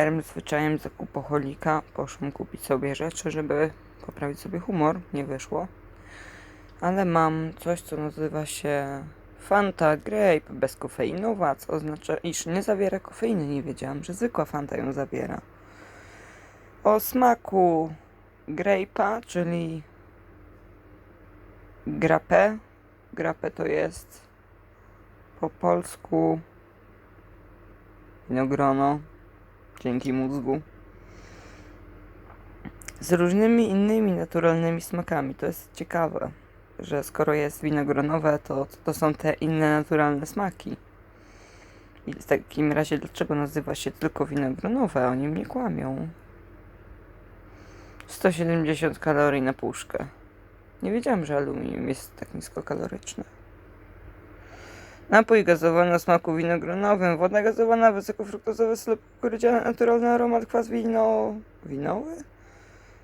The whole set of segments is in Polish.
Starym zwyczajem zakupoholika poszłam kupić sobie rzeczy, żeby poprawić sobie humor. Nie wyszło. Ale mam coś, co nazywa się Fanta Grape bezkofeinowa, co oznacza, iż nie zawiera kofeiny. Nie wiedziałam, że zwykła Fanta ją zawiera. O smaku grape'a, czyli grape. Grape to jest po polsku winogrono dzięki mózgu. Z różnymi innymi naturalnymi smakami. To jest ciekawe, że skoro jest winogronowe, to to są te inne naturalne smaki. I w takim razie dlaczego nazywa się tylko winogronowe? Oni mnie kłamią. 170 kalorii na puszkę. Nie wiedziałam, że aluminium jest tak niskokaloryczne. Napój gazowany o smaku winogronowym, woda gazowana, wysokofruktozowy syrop kukurydziany, naturalny aromat, kwas wino... winowy?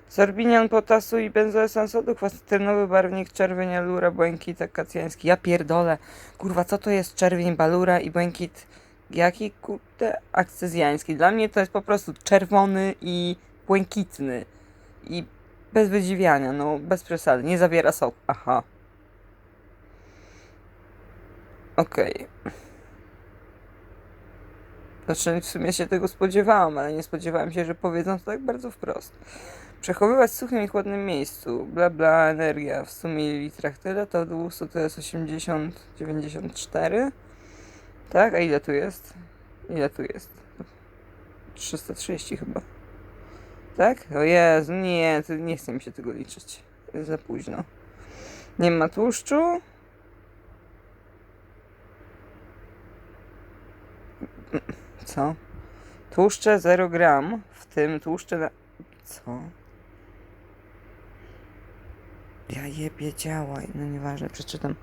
Sorbinian potasu i benzoesan sodu, kwas cytrynowy, barwnik, czerwień, alura, błękit akacjański. Ja pierdolę. Kurwa, co to jest czerwień, balura i błękit... Jaki, kurde, akcezjański? Dla mnie to jest po prostu czerwony i błękitny. I bez wydziwiania, no, bez przesady. Nie zawiera soku. Aha. Okej. Znaczy, w sumie się tego spodziewałam, ale nie spodziewałam się, że powiedzą to tak bardzo wprost. Przechowywać w suchym i chłodnym miejscu. Bla bla, energia w 100 ml. Tyle to od 200 to jest 80, 94. Tak? A ile tu jest? Ile tu jest? 330 chyba. Tak? O Jezu, nie, nie chcę mi się tego liczyć. Jest za późno. Nie ma tłuszczu. Co? Tłuszcze 0 gram, w tym tłuszcze na... Co? Ja jebie działaj, no nieważne, przeczytam.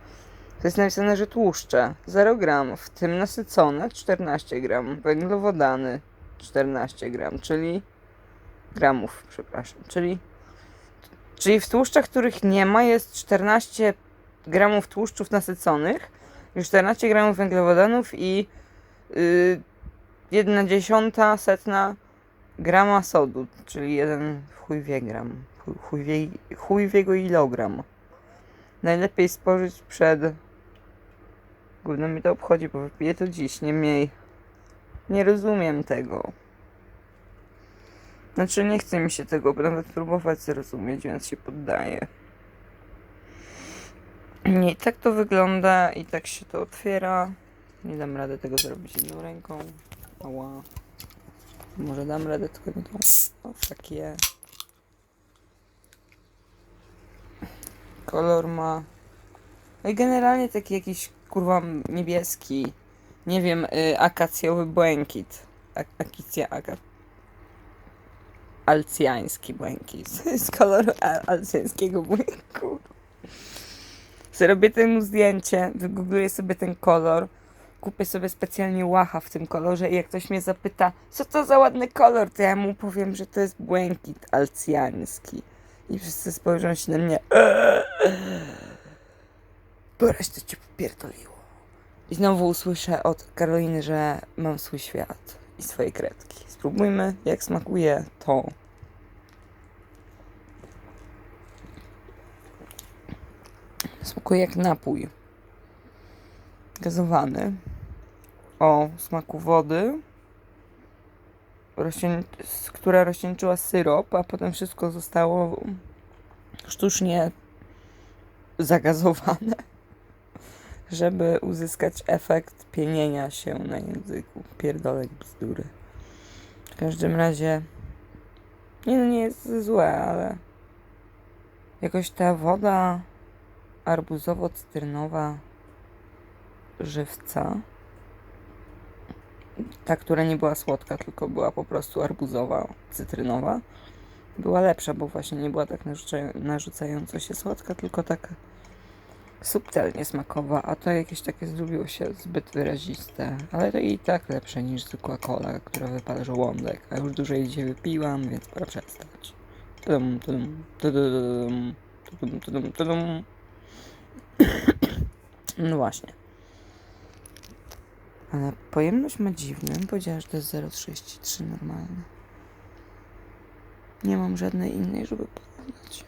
To jest napisane, że tłuszcze 0 gram, w tym nasycone 14 gram, węglowodany 14 gram, czyli gramów, przepraszam, czyli czyli w tłuszczach, których nie ma jest 14 gramów tłuszczów nasyconych i 14 gramów węglowodanów i yy, jedna dziesiąta, setna grama sodu, czyli jeden chuj wie gram, chuj, wie, chuj wiego ilogram. Najlepiej spożyć przed... Gówno mi to obchodzi, bo wypiję to dziś, niemniej nie rozumiem tego. Znaczy nie chce mi się tego nawet próbować zrozumieć, więc się poddaję. Nie, tak to wygląda i tak się to otwiera. Nie dam rady tego zrobić jedną ręką. Ała. Może dam radę, tylko tą. O, takie. Kolor ma. No i generalnie taki jakiś kurwa niebieski. Nie wiem, y, akacjowy błękit. A, akicja, aka. Alcjański błękit. Z koloru al- alcjańskiego błękitu. Zrobię temu zdjęcie, wygoogluję sobie ten kolor kupię sobie specjalnie łacha w tym kolorze i jak ktoś mnie zapyta, co to za ładny kolor, to ja mu powiem, że to jest błękit alcjański. I wszyscy spojrzą się na mnie. Boraś to cię popierdoliło. I znowu usłyszę od Karoliny, że mam swój świat i swoje kredki. Spróbujmy, jak smakuje to. Smakuje jak napój gazowany o smaku wody, roślin, która rozcieńczyła syrop, a potem wszystko zostało sztucznie zagazowane, żeby uzyskać efekt pienienia się na języku. Pierdolek bzdury. W każdym razie nie no, nie jest złe, ale jakoś ta woda arbuzowo-cytrynowa żywca. Ta, która nie była słodka, tylko była po prostu arbuzowa, cytrynowa. Była lepsza, bo właśnie nie była tak narzuca- narzucająco się słodka, tylko taka subtelnie smakowa, a to jakieś takie zrobiło się zbyt wyraziste. Ale to i tak lepsze niż zwykła cola, która wypala żołądek. A już dużo jej dzisiaj wypiłam, więc pora przestać. Tudum, tudum, tudum, tudum, tudum, tudum. No właśnie. Ale pojemność ma dziwną. Powiedziała, że to jest 0,33 normalnie. Nie mam żadnej innej, żeby porównać.